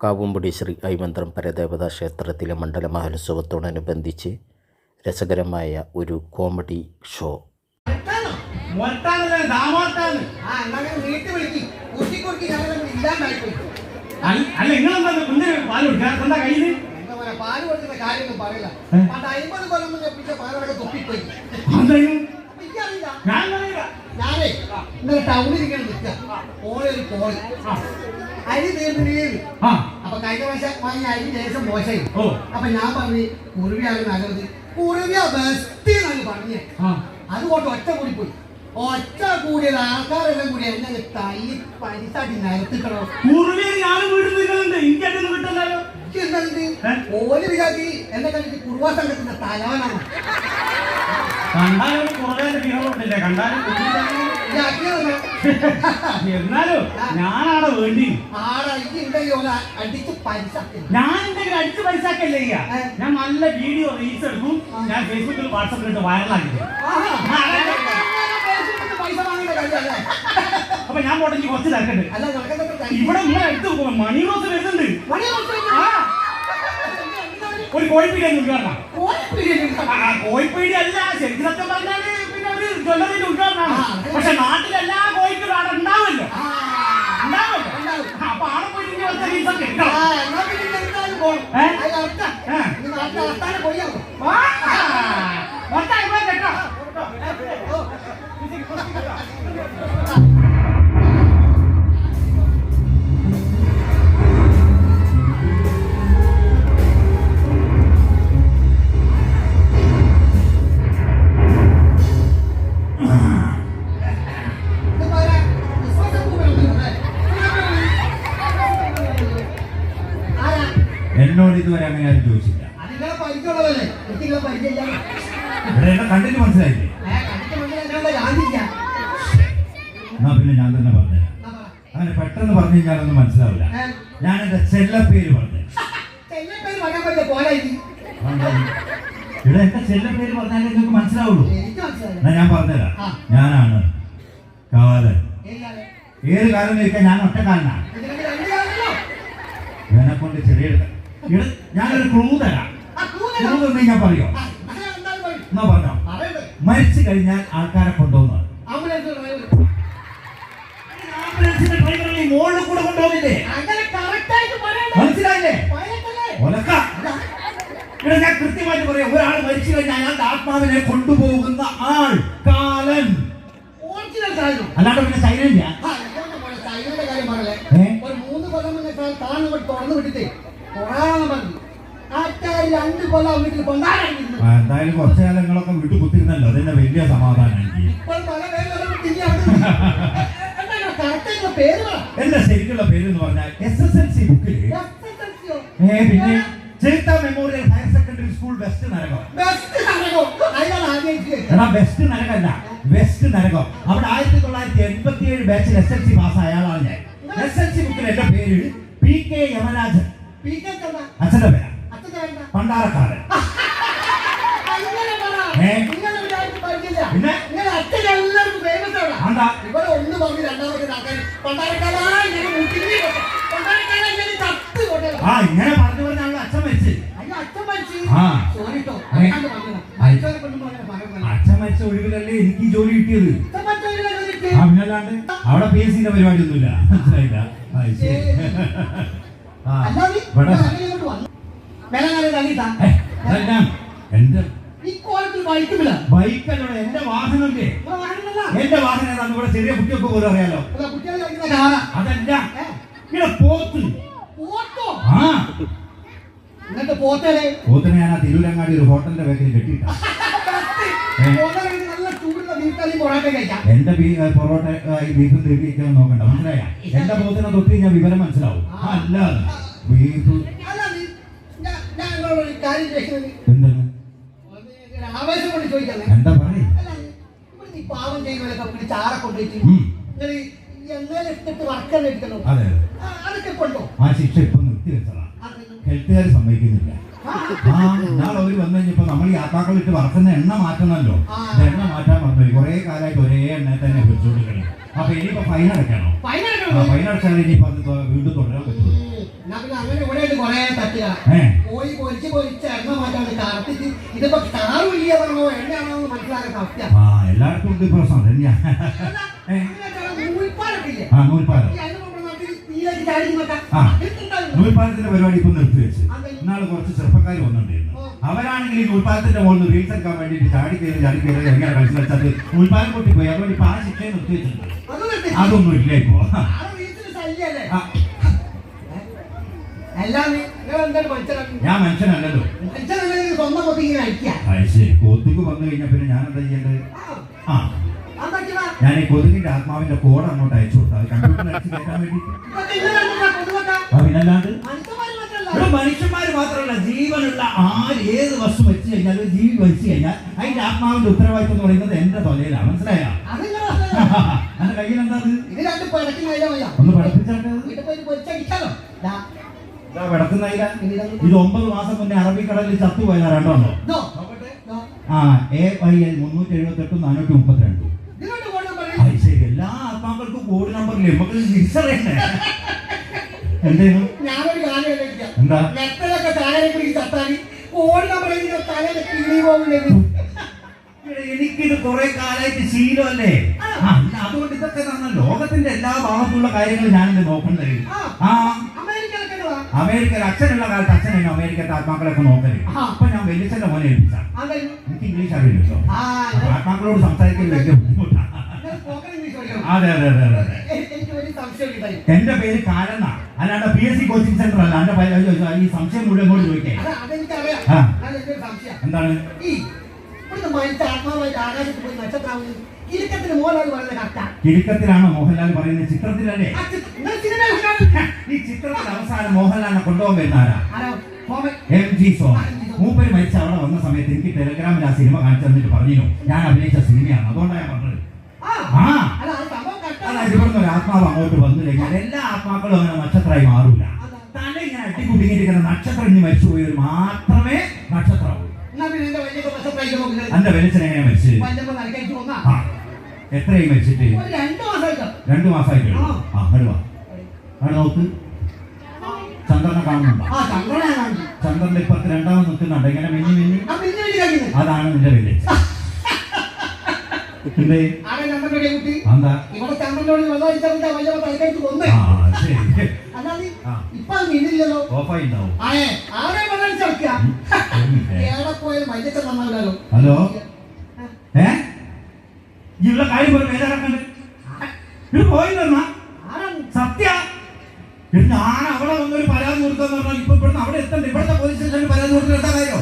കാവുമ്പടി ശ്രീ ഐമന്ത്രം പരദേവതാ ക്ഷേത്രത്തിലെ മണ്ഡല മഹോത്സവത്തോടനുബന്ധിച്ച് രസകരമായ ഒരു കോമഡി ഷോ. അല്ല? നിങ്ങളെന്താ കുഞ്ഞിന് പാൽ എന്താ പാൽ കൊടുക്കുന്ന കാര്യമൊന്നും പറയില്ല. ഏ? പണ്ട് അമ്പത് കൊല്ലം മുന്നേ പിടിച്ച പാലൊക്കെ തൊപ്പിപ്പോയി. എന്തായാലും അപ്പൊ എനിക്കറിയില്ല. ഞാനേ ഇന്നലെ ടൗണിൽ ഇങ്ങനെ നിൽക്കുക ഓളെ ഒരു കോളി. അരി തീർന്നിരിക്കും അപ്പൊ കഴിഞ്ഞ പ്രാവശ്യം വാങ്ങിയ അരി ദേശം മോശമായി. അപ്പൊ ഞാൻ പറഞ്ഞു കുറുവിയാണ് നല്ലത് കുറുവിയ ബെസ്റ്റ് എന്നാണ് പറഞ്ഞു അതുകൊണ്ട് ഒറ്റ കൂടി പോയി. ഒറ്റ കൂടിയത് ആൾക്കാരെല്ലാം കൂടി എന്നെ തൈ പരിസാട്ടി നിരത്തിക്കണോ? കുറുവിയെ ഞാനും വീട്ടിൽ നിൽക്കുന്നുണ്ട് എനിക്കതൊന്നും കിട്ടല്ലോ ഏ? ഓൽ വിചാരിച്ച് എന്നെ കണ്ടിട്ട് കുറുവാ സംഘത്തിന്റെ തലവനാണ്. കണ്ടാലും ബിഹേവിയറില്ലേ കണ്ടാലും. എന്നാലും ഞാനാടെ വേണ്ടി ഞാൻ എന്തെങ്കിലും അടിച്ച് പൈസക്കല്ലേ ഞാൻ നല്ല വീഡിയോ റീൽസ് എടുക്കും ഞാൻ ഫേസ്ബുക്കിൽ വാട്സപ്പിൽ ഇട്ട് വൈറലാക്കി അപ്പൊ ഞാൻ പോട്ടെ എനിക്ക് കുറച്ച് തിരക്കുണ്ട് ഇവിടെ ഇങ്ങനെ അടുത്ത് മണി റോസ് വരുന്നുണ്ട് ഒരു കോഴിപ്പീടിയ കോഴിപ്പീടി അല്ല ശരിക്കും സത്യം ജ്വല്ലറിന്റെ ഉദ്ഘാടനമാണ്. പക്ഷെ നാട്ടിൽ എല്ലാ കോഴിക്കും അവിടെ ഉണ്ടാവുമല്ലോ ഉണ്ടാവുമല്ലോ അപ്പൊ ആടെ പോയിട്ട് ഇനി ഇതുവരെ അങ്ങനെ ആരും ചോദിച്ചില്ല. ഇവിടെ എന്നെ കണ്ടിട്ട് മനസ്സിലായില്ലേ. എന്നാ പിന്നെ ഞാൻ തന്നെ പറഞ്ഞു. അങ്ങനെ പെട്ടെന്ന് പറഞ്ഞു കഴിഞ്ഞാലൊന്നും മനസ്സിലാവില്ല. ഞാൻ എന്റെ ചെല്ലപ്പേര് പറഞ്ഞു. ഇവിടെ എന്റെ ചെല്ലപ്പേര് പറഞ്ഞാലേ നിങ്ങൾക്ക് മനസ്സിലാവുള്ളൂ. എന്നാ ഞാൻ പറഞ്ഞുതരാം. ഞാനാണ് കാലൻ? ഏത് കാലം ചോദിക്കാൻ ഞാൻ ഒറ്റക്കാലനാണ് എന്നെ കൊണ്ട് ചെറിയ ഞാനൊരു ക്ലൂ തരാം? ക്ലൂ തന്നെ ഞാൻ പറയോ. എന്നാ പറഞ്ഞോ? മരിച്ചു കഴിഞ്ഞാൽ ആൾക്കാരെ കൊണ്ടുപോകുന്നത് മോളിൽ കൂടെ കൊണ്ടുപോകില്ലേ? മനസ്സിലായില്ലേ? ഒലക്ക ഇവിടെ ഞാൻ കൃത്യമായിട്ട് പറയാം ഒരാൾ മരിച്ചു കഴിഞ്ഞാൽ അയാളുടെ ആത്മാവിനെ കൊണ്ടുപോകുന്ന ആൾ കാലൻ. അല്ലാണ്ട് പിന്നെ സൈലന്റ്. ഒരു മൂന്ന് കൊല്ലം തുറന്നു വിട്ടിട്ടേ. ആൾക്കാർ രണ്ട് കൊല്ലം വീട്ടിൽ എന്തായാലും കുറച്ചു കാലങ്ങളൊക്കെ വീട്ടിൽ കുത്തിരുന്നല്ലോ അതെന്നെ വലിയ സമാധാനം എന്റെ ശരിക്കുള്ള പേര് എന്ന് പറഞ്ഞാൽ എസ് എസ് എൽ സി ബുക്കിൽ പിന്നെ ചേത്ത memorial higher secondary school west നരകം. എടാ വെസ്റ്റ് നരകമല്ല. വെസ്റ്റ് നരകം. അവിടെ ആയിരത്തി തൊള്ളായിരത്തി എൺപത്തി ഏഴ് ബാച്ചിൽ എസ് എൽ സി പാസ്സായ ആളാണ് ഞാൻ എസ് എൽ സി ബുക്കിൽ എന്റെ പേര് പി കെ യമരാജൻ? അച്ഛന്റെ പേരാ. പരിചയമില്ല. പിന്നെ? ഇവിടെ ഒന്ന് പറഞ്ഞ് രണ്ടാമത്തെ ആൾക്കാർ കൊട്ടെ. ആ ഇങ്ങനെ പറഞ്ഞു പറഞ്ഞാണല്ലോ അച്ഛൻ മരിച്ച്. അച്ഛൻ മരിച്ചു. ഒഴിവിലല്ലേ എനിക്ക് ജോലി കിട്ടിയത്? പിന്നല്ലാണ്ട് അവിടെ പി എസ് സിന്റെ പരിപാടി ഒന്നുമില്ല മനസ്സിലായില്ല? ഇവിടെ ബൈക്കല്ലോ എന്റെ വാഹനമല്ലേ. എന്റെ വാഹനം ഇവിടെ ചെറിയ കുട്ടിയൊക്കെ പോലും അറിയാലോ. അതല്ല? ഇവിടെ പോത്ത്? ആ. എന്നിട്ട് പോത്തല്ലേ? പോത്തിനെ ഞാൻ ആ തിരൂരങ്ങാടി ഒരു ഹോട്ടലിന്റെ ബാക്കിൽ കെട്ടിയിട്ട? പോത്തനെ. എന്റെ പൊറോട്ട ബീഫും തീർത്തിരിക്കാൻ നോക്കണ്ട. മനസ്സിലായ? എന്റെ പോത്തിനെ തൊട്ട് ഞാൻ വിവരം മനസ്സിലാവും. അല്ല ബീഫ്. നിങ്ങളോട് ഒരു കാര്യം ചോദിക്കുന്നത്. ആവേശം കൊണ്ട് ചോദിക്കാതെ. എന്താ ഈ പാവം ചെയ്യുന്നവരൊക്കെ പിടിച്ച് ആരെ കൊണ്ടുപോയിട്ട് അതെ ആ, അതൊക്കെ കൊണ്ടോ? ആ ശിക്ഷ ഇപ്പൊ നിർത്തി വെച്ചതാ അത് ഹെൽത്തുകാർ സമ്മതിക്കുന്നില്ല. ആ, ആ നാളെ അവർ വന്നു കഴിഞ്ഞപ്പോ നമ്മൾ ഈ ആത്മാക്കളിട്ട് വറക്കുന്ന എണ്ണ മാറ്റണമല്ലോ. ആ. എണ്ണ മാറ്റാൻ പറഞ്ഞു കുറെ കാലമായിട്ട് ഒരേ എണ്ണ തന്നെ അപ്പൊ ഇനിയിപ്പോ ഫൈൻ അടയ്ക്കണോ? ഫൈൻ അടച്ചാൽ ഇനിയിപ്പോ അത് തൊ- വീണ്ടും തുടരാൻ പറ്റുള്ളൂ ഉം. എന്നാ പിന്നെ അങ്ങനെ തട്ടുക ഏ. പോയി പൊരിച്ച് പൊരിച്ച് എണ്ണ മാറ്റാണ് കറത്തിട്ട് ഇതിപ്പോ കാറും പറഞ്ഞോ? എണ്ണയാണോ എന്ന് മനസ്സിലാക്കാൻ ആ എല്ലായിടത്തും ഉണ്ട് പ്രശ്നം. നൂൽപ്പാലത്തിന്റെ പരിപാടി ഇപ്പൊ നിർത്തി വെച്ച്. ഇന്നാൾ കുറച്ച് ചെറുപ്പക്കാർ വന്നിട്ടുണ്ടായിരുന്നു. അവരാണെങ്കിൽ ഈ നൂൽപ്പാലത്തിന്റെ മുകളിൽ റീൽസ് എടുക്കാൻ വേണ്ടിയിട്ട് ചാടി കയറി ചാടി കയറി എങ്ങനെ കളിച്ചു വെച്ചത് നൂൽപ്പാലം പൊട്ടിപ്പോയി. അതുകൊണ്ട് ഇപ്പൊ ആ ശിക്ഷയെ നിർത്തി വെച്ചിട്ടുണ്ട്. അതൊന്നും ഇല്ല ഇപ്പോ. ഞാൻ മനുഷ്യനല്ലല്ലോ സ്വന്തം അയക്കുക. കൊതുക് വന്നു കഴിഞ്ഞാൽ പിന്നെ ഞാൻ എന്താ ചെയ്യേണ്ടത്? ആ, ഞാൻ ഈ കൊതുകിന്റെ ആത്മാവിന്റെ കോഡ് അങ്ങോട്ട് അയച്ചു കൊടുത്തു. അത് കമ്പ്യൂട്ടറിൽ അടിച്ച് കയറ്റാൻ പിന്നല്ലാണ്ട്. മാത്രമല്ല. ജീവനുള്ള ആര് ഏത് വസ്തു വെച്ച് കഴിഞ്ഞാൽ ജീവി വെച്ച് കഴിഞ്ഞാൽ അതിന്റെ ആത്മാവിന്റെ ഉത്തരവാദിത്വം എന്ന് പറയുന്നത് എന്റെ തൊലയിലാണ് മനസ്സിലായോ. എന്റെ കയ്യിൽ എന്താ. ഒന്ന് പഠിപ്പിച്ചാട്ട് ഇതാ ഒമ്പത് മാസം മുന്നേ അറബിക്കടലിൽ ചത്തുപോയതാ രണ്ടെണ്ണോ. നോക്കട്ടെ. ആ എ വൈ എൽ മുന്നൂറ്റി എഴുപത്തി എട്ടും നാനൂറ്റി മുപ്പത്തിരണ്ടും നമ്പർ എല്ലാ ആത്മാക്കൾക്കും കോഡ് നമ്പറില്ലേ നമുക്ക് തിരിച്ചറിയണ്ടേ ആലോചിക്കാം. എന്താ? നമ്പർ എനിക്കിത് കുറെ കാലമായിട്ട് ശീലമല്ലേ? അതുകൊണ്ട് ഇതൊക്കെ ലോകത്തിന്റെ എല്ലാ ഭാഗത്തുള്ള കാര്യങ്ങൾ ഞാനിത് നോക്കണ്ടായിരുന്നു ആ. അമേരിക്കയിൽ അച്ഛനുള്ള കാലത്ത് അച്ഛൻ എന്നെ അമേരിക്കത്തെ ആത്മാക്കളൊക്കെ നോക്കൽ. ആ. അപ്പൊ ഞാൻ വെല്ലിച്ചന്റെ മോനെ ഏൽപ്പിച്ച. എനിക്ക് ഇംഗ്ലീഷ് അപ്പൊ ആത്മാക്കളോട് സംസാരിക്കാൻ വലിയ ബുദ്ധിമുട്ടാണ്. അതെ അതെ അതെ അതെ. എന്റെ പേര് കാരണ അല്ലാണ്ട് P S C coaching centre അല്ല. എന്റെ ഈ സംശയം മുഴുവൻ കൂടി ചോദിക്കേ. എന്താണ്? ഇവിടുത്തെ മനുഷ്യ ആത്മാവായിട്ട് ആകാശത്ത് പോയി നക്ഷത്രാവുന്നു കിലുക്കത്തിന് മോഹൻലാൽ പറയുന്ന കറക്റ്റാ. കിടുക്കത്തിലാണോ മോഹൻലാൽ പറയുന്നത് ചിത്രത്തിലല്ലേ. ഈ ചിത്രത്തിൽ അവസാനം മോഹൻലാലിനെ കൊണ്ടുപോകാൻ? കോമൻ. M G Soman. മൂപ്പര് മരിച്ച അവിടെ വന്ന സമയത്ത് എനിക്ക് ടെലഗ്രാമിൽ ആ സിനിമ കാണിച്ചു തന്നിട്ട് പറഞ്ഞു ഞാൻ അഭിനയിച്ച സിനിമയാണ്. അതുകൊണ്ടാണ് ഞാൻ പറഞ്ഞത്. ആ. അതായത് ഇവിടുന്ന് ഒരു ആത്മാവ് അങ്ങോട്ട് വന്നു കഴിഞ്ഞാൽ എല്ലാ ആത്മാക്കളും അങ്ങനെ നക്ഷത്രമായി മാറൂല. തല ഇങ്ങനെ അട്ടിക്കുട്ടിങ്ങിരിക്കുന്ന നക്ഷത്രം ഇനി മരിച്ചുപോയവർ മാത്രമേ നക്ഷത്രമാവൂ എന്റെ വെളിച്ചൻ എങ്ങനെ മരിച്ചത് എത്രയായി മരിച്ചിട്ട്? രണ്ട് മാസമായിട്ട്. ആ. അവിടെ നോക്ക്. ചന്ദ്രനെ കാണുന്നുണ്ടോ. ചന്ദ്രന്റെ ഇപ്പത്തി രണ്ടാമത് നിൽക്കുന്നുണ്ട്? ഇങ്ങനെ മിന്നി മിന്നി. അതാണ് നിന്റെ വെളിച്ചൻ ഓഫായി ഹലോ ഏ? ഈ ഉള്ള കാര്യം പോലും വേദാറക്കണ്ട് ഇത് പോയി തന്നാ ആരാണ് സത്യ. ഇത് ഞാൻ അവിടെ വന്നൊരു പരാതി കൊടുക്കാന്ന് പറഞ്ഞാൽ ഇപ്പൊ ഇവിടുന്ന് അവിടെ എത്തണ്ട? ഇവിടുത്തെ പോലീസ് സ്റ്റേഷനിൽ പരാതി കൊടുത്തിട്ട് എന്താ കാര്യോ?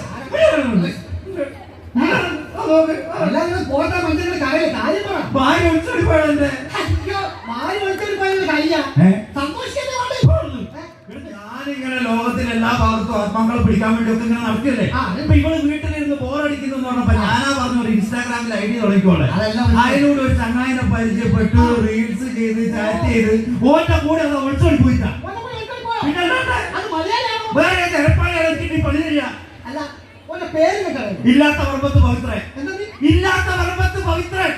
കാര്യം കാര്യം പറ. ഭാര്യ ഒളിച്ചോടി പോയതെന്റെ അയ്യോ ഞാനിങ്ങനെ ലോകത്തിലെ എല്ലാ ഭാഗത്തും ആത്മാക്കളെ പിടിക്കാൻ വേണ്ടി ഒക്കെ ഇങ്ങനെ നടക്കില്ലേ. ഇപ്പൊ ഇവൾ വീട്ടിലിരുന്ന് ബോറടിക്കുന്നു പറഞ്ഞപ്പോ ഞാനാ പറഞ്ഞ ഒരു ഇൻസ്റ്റാഗ്രാമിൽ ഐ ഡി തുടങ്ങിക്കോളെ. അതിലൂടെ ഒരു ചങ്ങായിനെ പരിചയപ്പെട്ടു റീൽസ് ചെയ്ത് ചാറ്റ് ചെയ്ത് ഓന്റെ കൂടെ അത് ഒളിച്ചോടി പോയിട്ടാ? പിന്നെ? വേറെ ഇറക്കിട്ട് പണി തരിക ഇല്ലാത്ത വർമ്മത്ത് പവിത്രൻ. ഇല്ലാത്ത വർമ്മത്ത് പവിത്രൻ.